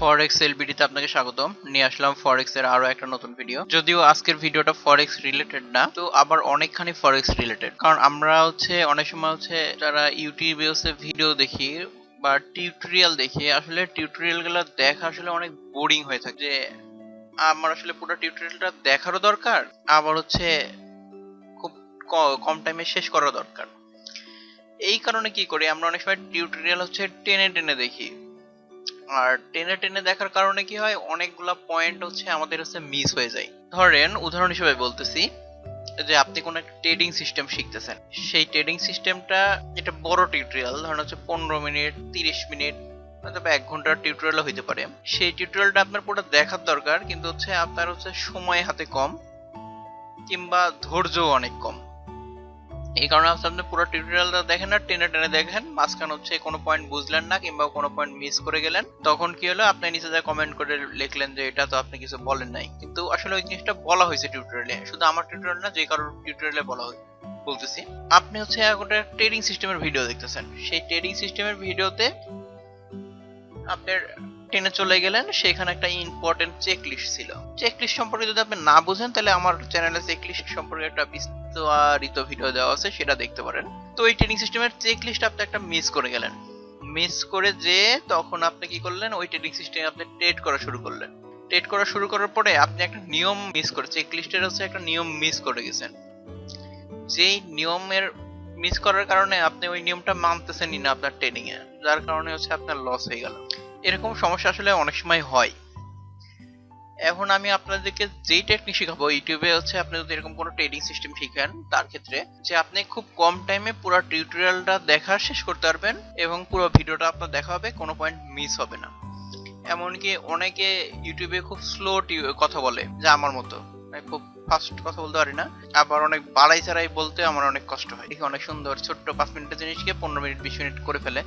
ফরেক্স এলবিডিতে আপনাকে স্বাগতম। নিয়ে আসলাম ফরেক্স এর আরও একটা নতুন ভিডিও যদিও আজকের ভিডিওটা ফরেক্স রিলেটেড না, তো আবার অনেকখানি ফরেক্স রিলেটেড কারণ আমরা হচ্ছে, অনেক সময় হচ্ছে যারা ইউটিউবে হচ্ছে ভিডিও দেখি বা টিউটোরিয়াল দেখি, আসলে টিউটোরিয়ালগুলো দেখা আসলে অনেক বোরিং হয়ে থাকে। যে আমার আসলে পুরো টিউটোরিয়ালটা দেখারও দরকার, আবার হচ্ছে খুব কম টাইমে শেষ করা দরকার। এই কারণে কি করি, আমরা অনেক সময় টিউটোরিয়াল হচ্ছে টেনে টেনে দেখি। আর টেনে টেনে দেখার কারণে কি হয়, অনেকগুলা পয়েন্ট হচ্ছে আমাদের হচ্ছে মিস হয়ে যায়। ধরেন, উদাহরণ হিসেবে বলতেছি যে আপনি কোন একটা ট্রেডিং সিস্টেম শিখতেছেন। সেই ট্রেডিং সিস্টেমটা এটা বড় টিউটোরিয়াল ধরেন হচ্ছে পনেরো মিনিট, তিরিশ মিনিট, অথবা এক ঘণ্টার টিউটোরিয়াল হইতে পারে। সেই টিউটোরিয়ালটা আপনার পুরো দেখার দরকার, কিন্তু হচ্ছে আপনার হচ্ছে সময় হাতে কম, কিংবা ধৈর্যও অনেক কম। এই কারণে হচ্ছে আপনি পুরো টিউটোরিয়ালটা দেখেন না টেনে টেনে দেখেন। মাঝখানে হচ্ছে কোনো পয়েন্ট বুঝলেন না কিংবা কোনো পয়েন্ট মিস করে গেলেন। তখন কি হলো? আপনি নিচে যা কমেন্ট করে লিখলেন যে এটা তো আপনি কিছু বলেন নাই। কিন্তু আসলে ওই জিনিসটা বলা হয়েছে টিউটোরিয়ালে শুধু আমার টিউটোরিয়াল না, যে কারোর টিউটোরিয়ালে বলা হয় বলতেছি, আপনি হচ্ছে একটা ট্রেডিং সিস্টেমের ভিডিও দেখতেছেন। সেই ট্রেডিং সিস্টেমের ভিডিওতে আপনার টেনে চলে গেলেন। সেখানে একটা ইম্পর্টেন্ট চেক লিস্ট ছিল। চেক লিস্ট সম্পর্কে যদি আপনি না বুঝেন, তাহলে আমার চ্যানেলে চেক লিস্ট সম্পর্কে একটা বিস্তারিত ভিডিও দেওয়া আছে, সেটা দেখতে পারেন। তো এই ট্রেডিং সিস্টেমের চেক আপনি একটা মিস করে গেলেন। মিস করে যে তখন আপনি কি করলেন? ওই আপনি ট্রেড করা শুরু করলেন। ট্রেড করা শুরু করার পরে আপনি একটা নিয়ম মিস করে লিস্টের হচ্ছে একটা নিয়ম মিস করে গেছেন। যেই নিয়মের মিস করার কারণে আপনি ওই নিয়মটা মানতেছেনই না আপনার ট্রেডিং এ, যার কারণে হচ্ছে আপনার লস হয়ে গেল। এরকম সমস্যা আসলে অনেক সময় হয়। এখন আমি আপনাদেরকে যেই টেকনিক শেখাবো ইউটিউবে হচ্ছে আপনি যদি এরকম কোনো ট্রেডিং সিস্টেম শিখেন, তার ক্ষেত্রে যে আপনি খুব কম টাইমে পুরো টিউটোরিয়ালটা দেখা শেষ করতে পারবেন এবং পুরো ভিডিওটা আপনার দেখা হবে, কোনো পয়েন্ট মিস হবে না। এমনকি অনেকে ইউটিউবে খুব স্লো কথা বলে, যে আমার মতো। আমি খুব ফাস্ট কথা বলতে পারি না। আবার অনেক বাড়াই চাড়াই বলতে আমার অনেক কষ্ট হয়। দেখি অনেক সুন্দর ছোট্ট পাঁচ মিনিটের জিনিসকে পনেরো মিনিট, বিশ মিনিট করে ফেলে।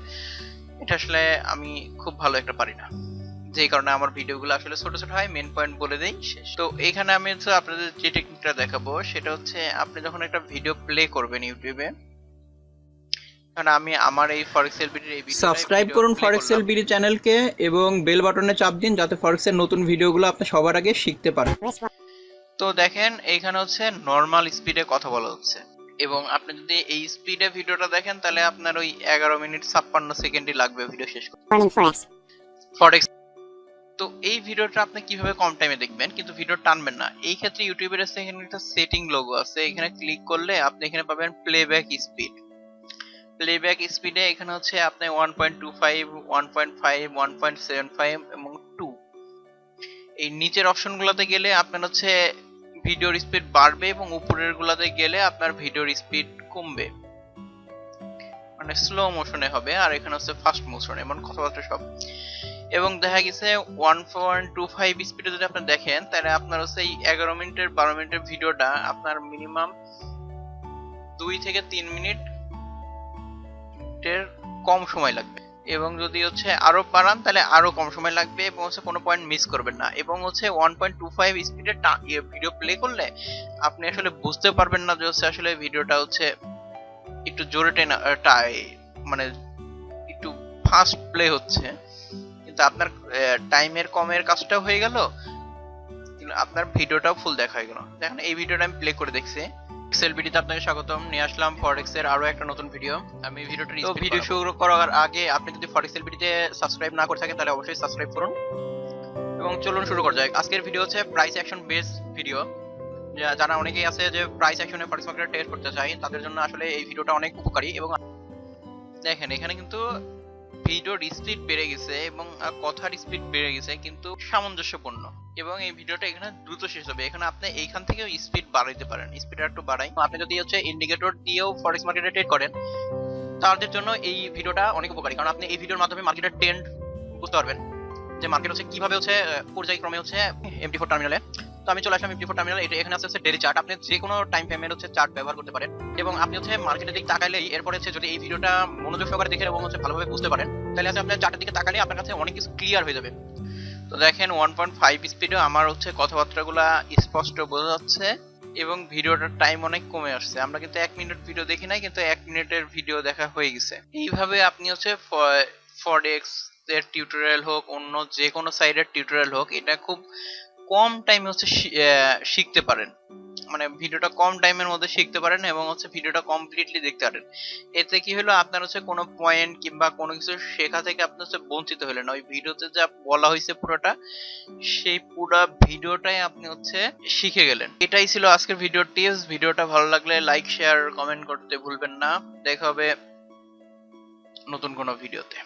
এটা আসলে আমি খুব ভালো একটা পারি না। যেই কারণে আমার ভিডিওগুলো আসলে ছোট ছোট হয় মেন পয়েন্ট বলে দেই শেষ। তো এখানে আমি হচ্ছে আপনাদের যে টেকনিকটা দেখাবো সেটা হচ্ছে আপনি যখন একটা ভিডিও প্লে করবেন ইউটিউবে কারণ আমি আমার এই ফরেক্স এলবিডির এই সাবস্ক্রাইব করুন ফরেক্স। এলবিডি চ্যানেলকে এবং বেল বাটনে চাপ দিন যাতে ফরেক্স এর নতুন ভিডিওগুলো আপনি সবার আগে শিখতে পারেন। তো দেখেন এইখানে হচ্ছে নর্মাল স্পিডে কথা বলা হচ্ছে। এবং আপনি যদি এই স্পিডে ভিডিওটা দেখেন তাহলে আপনার ওই এগারো মিনিট ছাপ্পান্ন সেকেন্ডই লাগবে ভিডিও শেষ করতে। ফরেক্স তো এই ভিডিওটা আপনি কীভাবে কম টাইমে দেখবেন? কিন্তু ভিডিও টানবেন না। এই ক্ষেত্রে ইউটিউবের আছে এখানে একটা সেটিং লোগো আছে। এখানে ক্লিক করলে আপনি এখানে পাবেন প্লেব্যাক স্পিড প্লেব্যাক স্পিডে এখানে হচ্ছে আপনি one point two five one point five one point seven five এবং টু এই নিচের অপশনগুলোতে গেলে আপনার হচ্ছে ভিডিওর স্পিড বাড়বে এবং উপরের গুলাতে গেলে আপনার ভিডিওর স্পিড কমবে। মানে স্লো মোশনে হবে। আর এখানে হচ্ছে ফাস্ট মোশন এমন কথাবার্তা সব। এবং দেখা গেছে ওয়ান পয়েন্ট টু ফাইভ স্পিডে যদি আপনি দেখেন, তাহলে আপনার হচ্ছে এই এগারো মিনিটের, বারো মিনিটের ভিডিওটা আপনার মিনিমাম দুই থেকে তিন মিনিট এর কম সময় লাগবে। এবং যদি হচ্ছে আরও বাড়ান, তাহলে আরও কম সময় লাগবে এবং হচ্ছে কোনো পয়েন্ট মিস করবেন না। এবং হচ্ছে ওয়ান পয়েন্ট টু ফাইভ স্পিডে ভিডিও প্লে করলে আপনি আসলে বুঝতে পারবেন না যে হচ্ছে আসলে ভিডিওটা হচ্ছে একটু জোরে টেনা মানে একটু ফাস্ট প্লে হচ্ছে। কিন্তু আপনার টাইমের কমের কাজটাও হয়ে গেল। আপনার ভিডিওটাও ফুল দেখা হয়ে গেল। দেখেন এই ভিডিওটা আমি প্লে করে দেখছি। এক্সেল ভিডিওতে আপনাকে স্বাগতম। নিয়ে আসলাম ফরেক্স এর আরও একটা নতুন ভিডিও আমি ভিডিওটা তো ভিডিও শুরু করার আগে আপনি যদি ফরেক্স এল ভিডিওতে সাবস্ক্রাইব না করে থাকেন তাহলে অবশ্যই সাবস্ক্রাইব করুন। এবং চলুন শুরু করা যাক। আজকের ভিডিও হচ্ছে প্রাইস অ্যাকশন বেস ভিডিও যারা অনেকেই আছে যে প্রাইস অ্যাকশনে ফরেক্স মার্কেটে ট্রেড করতে চাই তাদের জন্য আসলে এই ভিডিওটা অনেক উপকারী। এবং দেখেন এখানে কিন্তু ভিডিওর স্পিড বেড়ে গেছে এবং কথার স্পিড বেড়ে গেছে, কিন্তু সামঞ্জস্যপূর্ণ। এবং এই ভিডিওটা এখানে দ্রুত শেষ হবে। এখানে আপনি এইখান থেকেও স্পিড বাড়াইতে পারেন। স্পিড একটু বাড়াই। আপনি যদি হচ্ছে ইন্ডিকেটর দিয়েও ফরেক্স মার্কেটে ট্রেড করেন, তাদের জন্য এই ভিডিওটা অনেক উপকারী। কারণ আপনি এই ভিডিওর মাধ্যমে মার্কেটের ট্রেন্ড বুঝতে পারবেন যে মার্কেট হচ্ছে কীভাবে হচ্ছে পর্যায়ক্রমে হচ্ছে এমটি ফোর টার্মিনালে তো আমি চলে আসলাম এমটি ফোর টার্মিনাল এটা এখানে আছে হচ্ছে ডেলি চার্ট আপনি যে কোনো টাইম ফ্রেমের হচ্ছে চার্ট ব্যবহার করতে পারেন এবং আপনি হচ্ছে মার্কেটের দিকে তাকাইলেই এরপরে হচ্ছে যদি এই ভিডিওটা মনোযোগ সহকারে দেখেন এবং হচ্ছে ভালোভাবে বুঝতে পারেন, তাহলে হচ্ছে আপনার চার্টের দিকে তাকালে আপনার কাছে অনেক কিছু ক্লিয়ার হয়ে যাবে। তো দেখেন ওয়ান পয়েন্ট ফাইভ স্পিডে আমার হচ্ছে কথাবার্তাগুলা স্পষ্ট বোঝা যাচ্ছে এবং ভিডিওটার টাইম অনেক কমে আসছে। আমরা কিন্তু এক মিনিট ভিডিও দেখি নাই, কিন্তু এক মিনিটের ভিডিও দেখা হয়ে গেছে। এইভাবে আপনি হচ্ছে ফরেক্স এর টিউটোরিয়াল হোক, অন্য যে কোনো সাইডের টিউটোরিয়াল হোক, এটা খুব কম টাইমে হচ্ছে শিখতে পারেন। মানে ভিডিওটা কম টাইমের মধ্যে শিখতে পারেন এবং হচ্ছে ভিডিওটা কমপ্লিটলি দেখতে পারেন। এতে কি হলো? আপনার হচ্ছে কোনো পয়েন্ট কিংবা কোনো কিছু শেখা থেকে আপনি হচ্ছে বঞ্চিত হলেন। ওই ভিডিওতে যা বলা হয়েছে পুরোটা, সেই পুরো ভিডিওটাই আপনি হচ্ছে শিখে গেলেন। এটাই ছিল আজকের ভিডিও টিপস ভিডিওটা ভালো লাগলে লাইক শেয়ার কমেন্ট করতে ভুলবেন না। দেখা হবে নতুন কোনো ভিডিওতে